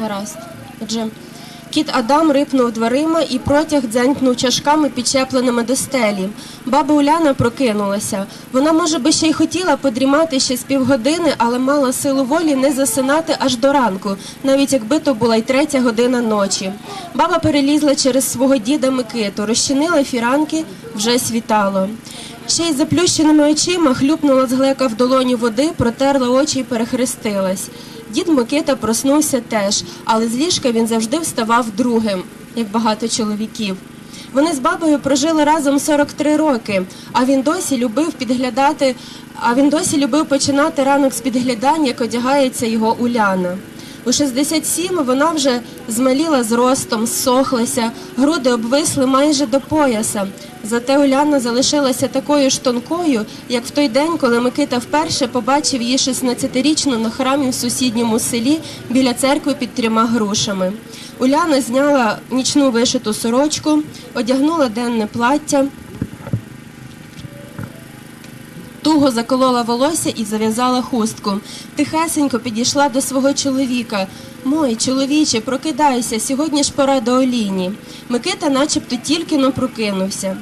Гаразд. Отже, кіт Адам рипнув дверима і протяг дзенькнув чашками, підчепленими до стелі. Баба Уляна прокинулася. Вона, може би, ще й хотіла подрімати ще з півгодини, але мала силу волі не засинати аж до ранку, навіть якби то була й третя година ночі. Баба перелізла через свого діда Микиту, розчинила фіранки, вже світало. Ще й заплющеними очима хлюпнула з глека в долоні води, протерла очі і перехрестилась. Дід Микита проснувся теж, але з ліжка він завжди вставав другим, як багато чоловіків. Вони з бабою прожили разом 43 роки, а він досі любив підглядати, а він досі любив починати ранок з підглядань, як одягається його Уляна. У 67 вона вже змаліла зростом, зсохлася, груди обвисли майже до пояса. Зате Уляна залишилася такою ж тонкою, як в той день, коли Микита вперше побачив її 16-річну на храмі в сусідньому селі біля церкви під трьома грушами. Уляна зняла нічну вишиту сорочку, одягнула денне плаття, туго заколола волосся і зав'язала хустку. Тихесенько підійшла до свого чоловіка. Мой чоловіче, прокидайся, сьогодні ж пора до Оліні. Микита начебто тільки но прокинувся.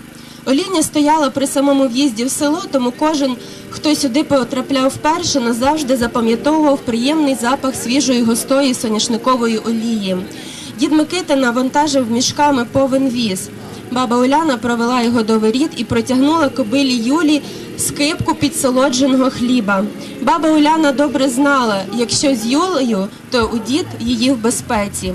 Оліня стояла при самому в'їзді в село, тому кожен, хто сюди потрапляв вперше, назавжди запам'ятовував приємний запах свіжої густої соняшникової олії. Дід Микита навантажив мішками повен віз. Баба Оляна провела його до воріт і протягнула кобилі Юлі скипку підсолодженого хліба. Баба Уляна добре знала, якщо з Юлею, то у дід її в безпеці.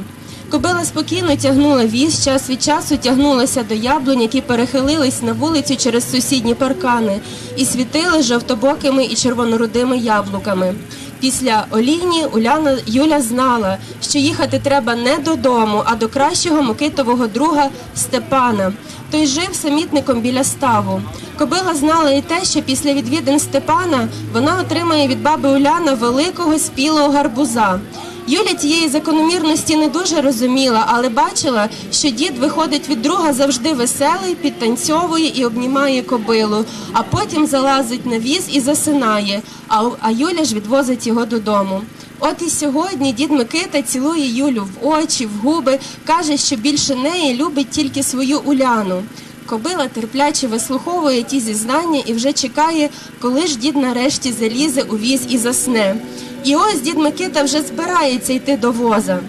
Кобила спокійно тягнула віз, час від часу тягнулася до яблунь, які перехилились на вулицю через сусідні паркани і світили жовтобокими і червонорудими яблуками. Після олійні Уляна Юля знала, що їхати треба не додому, а до кращого Микитового друга Степана. Той жив самітником біля ставу. Кобила знала і те, що після відвідин Степана вона отримає від баби Уляна великого спілого гарбуза. Юля тієї закономірності не дуже розуміла, але бачила, що дід виходить від друга завжди веселий, підтанцьовує і обнімає кобилу, а потім залазить на віз і засинає. А Юля ж відвозить його додому. От і сьогодні дід Микита цілує Юлю в очі, в губи, каже, що більше неї любить тільки свою Уляну. Кобила терпляче вислуховує ті зізнання і вже чекає, коли ж дід нарешті залізе у віз і засне. І ось дід Микита вже збирається йти до воза.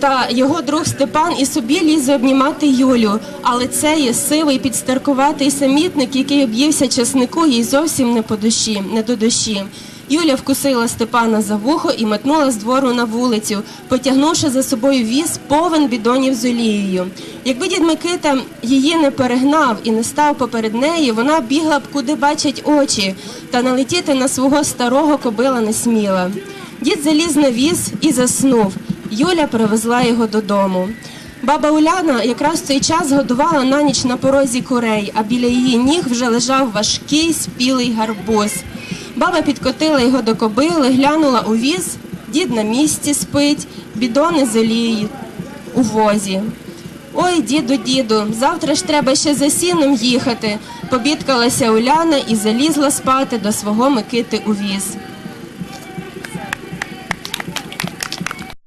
Та його друг Степан і собі лізе обнімати Юлю, але це є сивий підстаркуватий самітник, який об'ївся часнику, їй зовсім не по душі, не до душі. Юля вкусила Степана за вухо і метнула з двору на вулицю, потягнувши за собою віз повен бідонів з олією. Якби дід Микита її не перегнав і не став поперед неї, вона бігла б куди бачать очі, та налетіти на свого старого кобила не сміла. Дід заліз на віз і заснув. Юля привезла його додому. Баба Уляна якраз цей час годувала на ніч на порозі курей, а біля її ніг вже лежав важкий спілий гарбуз. Баба підкотила його до кобили, глянула у віз, дід на місці спить, бідони зеліє у возі. Ой, діду, діду, завтра ж треба ще за сіном їхати. Побідкалася Уляна і залізла спати до свого Микити у віз.